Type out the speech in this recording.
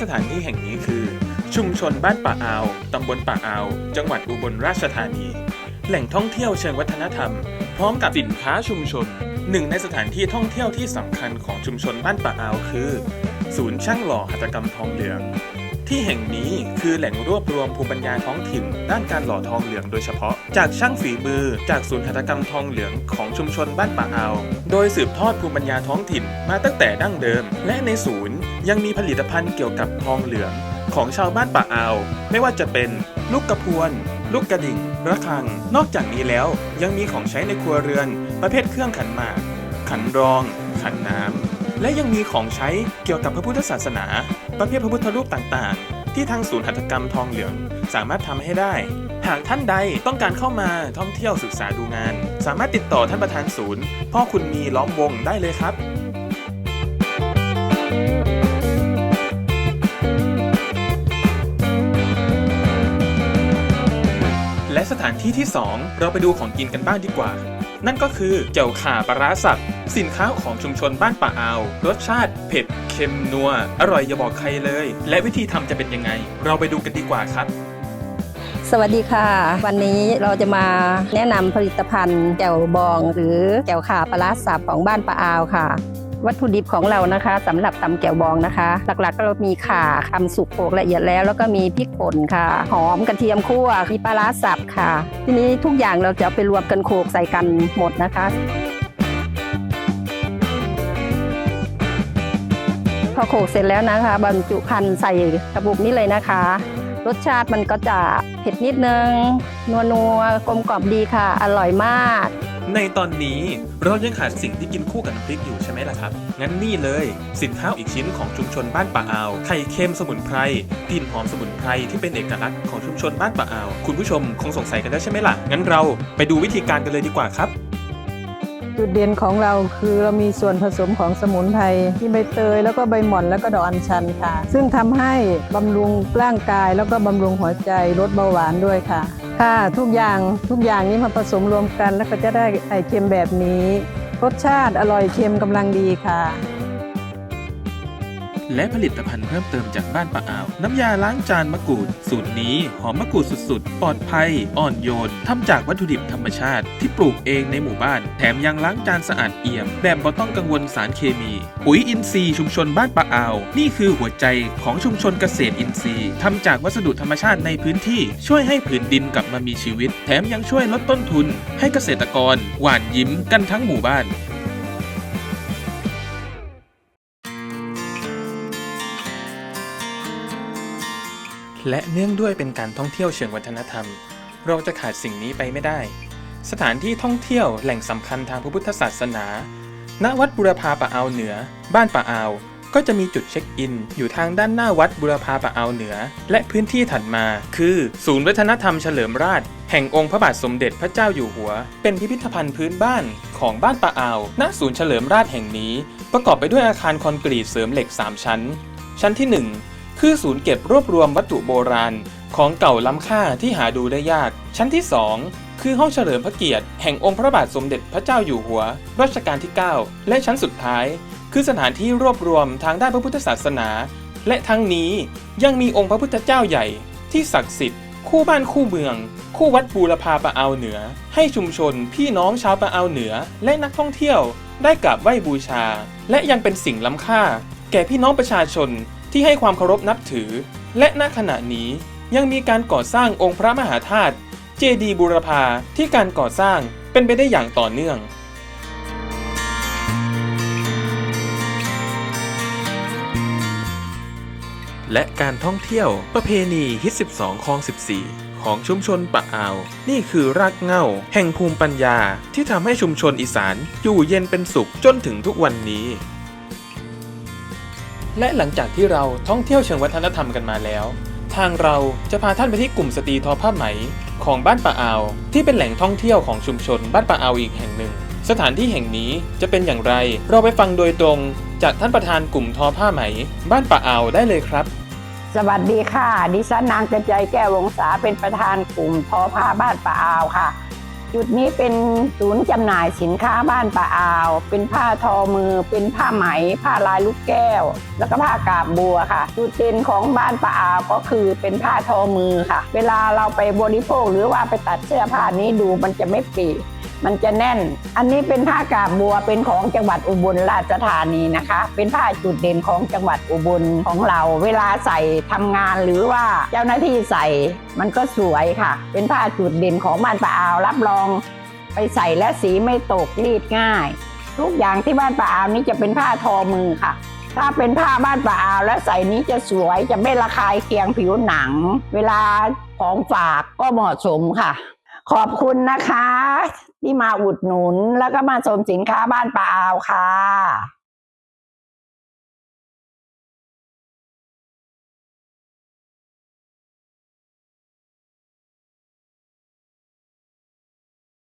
สถานที่แห่งนี้คือ ชุมชนบ้านป่าอาว ตำบลป่าอาว จังหวัดอุบลราชธานี แหล่งท่องเที่ยวเชิงวัฒนธรรม พร้อมกับสินค้าชุมชน หนึ่งในสถานที่ท่องเที่ยวที่สำคัญของชุมชนบ้านป่าอาวคือ ศูนย์ช่างหล่อหัตถกรรมทองเหลือง ที่แห่งนี้คือแหล่งรวบรวมภูมิปัญญาท้องถิ่น ด้านการหล่อทองเหลืองโดยเฉพาะ จากช่างฝีมือ จากศูนย์หัตถกรรมทองเหลืองของชุมชนบ้านป่าอาวโดยสืบทอดภูมิปัญญาท้องถิ่นมาตั้งแต่ดั้งเดิม และในศูนย์ยังมีผลิตภัณฑ์เกี่ยวกับทองเหลือง ของชาวบ้านป่าอาวไม่ว่าจะเป็นลูกกระพวน ลูกกระดิ่ง ระฆัง นอกจากนี้แล้วยังมีของใช้ในครัวเรือน ประเภทเครื่องขันหมาก ขันรอง ขันน้ำและยังมีของใช้เกี่ยวกับพระพุทธศาสนา ประเภทพระพุทธรูปต่างๆ ที่ทางศูนย์หัตถกรรมทองเหลือง สามารถทำให้ได้ หากท่านใดต้องการเข้ามาท่องเที่ยวศึกษาดูงาน สามารถติดต่อท่านประธานศูนย์ พ่อคุณมีล้อมวงได้เลยครับและสถานที่ที่ 2 เราไปดูของกินกันบ้างดีกว่า นั่นก็คือเจียวข่าปลาร้าสับ สินค้าของชุมชนบ้านป่าอาวรสชาติเผ็ดเค็มนัว อร่อยอย่าบอกใครเลย และวิธีทำจะเป็นยังไง เราไปดูกันดีกว่าครับ สวัสดีค่ะ วันนี้เราจะมาแนะนำผลิตภัณฑ์แจ่วบอง หรือแจ่วขาปลาร้าสับของบ้านปะอาวค่ะ วัตถุดิบของเรานะคะสำหรับตำแจ่วบองนะคะ หลักๆก็เรามีข่าคำสุกโขลกละเอียดแล้ว แล้วก็มีพริกป่นค่ะ หอมกระเทียมคั่วมีปลาร้าสับค่ะ ทีนี้ทุกอย่างเราจะเอาไปรวมกันโขลกใส่กันหมดนะคะ อโขลกเสร็จแล้วนะคะบรรจุภัณฑ์ใส่กระปุกนี้เลยนะคะ รสชาติมันก็จะเผ็ดนิดนึง นัวนัวๆกลมกล่อมดีค่ะ อร่อยมาก ในตอนนี้เรายังขาดสิ่งที่กินคู่กับน้ำพริกอยู่ใช่ไหมล่ะครับ งั้นนี่เลย สินค้าอีกชิ้นของชุมชนบ้านป่าอาวไข่เค็มสมุนไพรกลิ่นหอมสมุนไพรที่เป็นเอกลักษณ์ของชุมชนบ้านป่าอาว คุณผู้ชมคงสงสัยกันแล้วใช่ไหมล่ะงั้นเราไปดูวิธีการกันเลยดีกว่าครับ จุดเด่นของเราคือเรามีส่วนผสมของสมุนไพรที่ใบเตยแล้วก็ใบหม่อนแล้วก็ดอกอัญชันค่ะ ซึ่งทำให้บำรุงร่างกายแล้วก็บำรุงหัวใจลดเบาหวานด้วยค่ะ ค่ะทุกอย่างทุกอย่างนี้มาผสมรวมกันแล้วก็จะได้ไข่เค็มแบบนี้ รสชาติอร่อยเค็มกำลังดีค่ะ และผลิตภัณฑ์เพิ่มเติมจากบ้านป่าอาว น้ำยาล้างจานมะกรูด สูตรนี้หอมมะกรูดสุดๆ ปลอดภัย อ่อนโยนทำจากวัตถุดิบธรรมชาติ ที่ปลูกเองในหมู่บ้าน แถมยังล้างจานสะอาดเอี่ยม แบบบ่ต้องกังวลสารเคมี ปุ๋ยอินทรีย์ชุมชนบ้านป่าอาว นี่คือหัวใจของชุมชนเกษตรอินทรีย์ทำจากวัสดุธรรมชาติในพื้นที่ช่วยให้ผืนดินกลับมามีชีวิต แถมยังช่วยลดต้นทุน ให้เกษตรกร หวานยิ้มกันทั้งหมู่บ้าน และเนื่องด้วยเป็นการท่องเที่ยวเชิงวัฒนธรรม เราจะขาดสิ่งนี้ไปไม่ได้ สถานที่ท่องเที่ยวแหล่งสำคัญทางพระพุทธศาสนา ณ วัดบุรพาป่าอาวเหนือ บ้านป่าอาว ก็จะมีจุดเช็คอิน อยู่ทางด้านหน้าวัดบุรพาป่าอาวเหนือ และพื้นที่ถัดมา คือ ศูนย์วัฒนธรรมเฉลิมราชแห่งองค์พระบาทสมเด็จพระเจ้าอยู่หัว เป็นพิพิธภัณฑ์พื้นบ้านของบ้านป่าอาว ณ ศูนย์เฉลิมราชแห่งนี้ ประกอบไปด้วยอาคารคอนกรีตเสริมเหล็ก 3 ชั้น ชั้นที่ 1 คือศูนย์เก็บรวบรวมวัตถุโบราณ ของเก่าล้ำค่าที่หาดูได้ยาก ชั้นที่ 2 คือห้องเฉลิมพระเกียรติ แห่งองค์พระบาทสมเด็จพระเจ้าอยู่หัว รัชกาลที่ 9 และชั้นสุดท้าย คือสถานที่รวบรวมทางด้านพระพุทธศาสนา และทั้งนี้ยังมีองค์พระพุทธเจ้าใหญ่ ที่ศักดิ์สิทธิ์คู่บ้านคู่เมือง คู่วัดบูรพาปะเอาเหนือ ให้ชุมชนพี่น้องชาวปะเอาเหนือ และนักท่องเที่ยว ได้กราบไหว้บูชา และยังเป็นสิ่งล้ำค่า แก่พี่น้องประชาชน ที่ให้ความเคารพนับถือ และณขณะนี้ยังมีการก่อสร้างองค์พระมหาธาตุเจดีย์บูรพาที่การก่อสร้างเป็นไปได้อย่างต่อเนื่อง และการท่องเที่ยวประเพณีฮิต12คลอง 14 ของชุมชนปะอาว นี่คือรากเหง้าแห่งภูมิปัญญาที่ทำให้ชุมชนอีสานอยู่เย็นเป็นสุขจนถึงทุกวันนี้ และหลังจากที่เราท่องเที่ยวเชิงวัฒนธรรมกันมาแล้ว ทางเราจะพาท่านไปที่กลุ่มสตรีทอผ้าไหม ของบ้านป่าอาว ที่เป็นแหล่งท่องเที่ยวของชุมชนบ้านป่าอาวอีกแห่งหนึ่ง สถานที่แห่งนี้จะเป็นอย่างไร เราไปฟังโดยตรง จากท่านประธานกลุ่มทอผ้าไหม บ้านป่าอาวได้เลยครับ สวัสดีค่ะ ดิฉันนางกระใจแก้ววงศาเป็นประธานกลุ่มทอผ้าบ้านป่าอาวค่ะ จุดนี้เป็นศูนย์จำหน่ายสินค้าบ้านป่าอาว เป็นผ้าทอมือ เป็นผ้าไหม ผ้าลายลูกแก้ว แล้วก็ผ้ากาบบัวค่ะ จุดเด่นของบ้านป่าอาวก็คือเป็นผ้าทอมือค่ะ เวลาเราไปบริโภคหรือว่าไปตัดเสื้อผ้านี้ดูมันจะไม่ปี มันจะแน่น อันนี้เป็นผ้ากาบบัวเป็นของจังหวัดอุบลราชธานีนะคะ เป็นผ้าจุดเด่นของจังหวัดอุบลของเรา เวลาใส่ทำงานหรือว่าเจ้าหน้าที่ใส่มันก็สวยค่ะ เป็นผ้าจุดเด่นของบ้านป่าอาวรับรอง ไปใส่และสีไม่ตกรีดง่าย ทุกอย่างที่บ้านป่าอาวนี้จะเป็นผ้าทอมือค่ะถ้าเป็นผ้าบ้านป่าอาวและใส่นี้จะสวยจะไม่ระคายเคียงผิวหนัง เวลาของฝากก็เหมาะสมค่ะ ขอบคุณนะคะ ที่มาอุดหนุนแล้วก็มาชมสินค้าบ้านป่าอาวค่ะ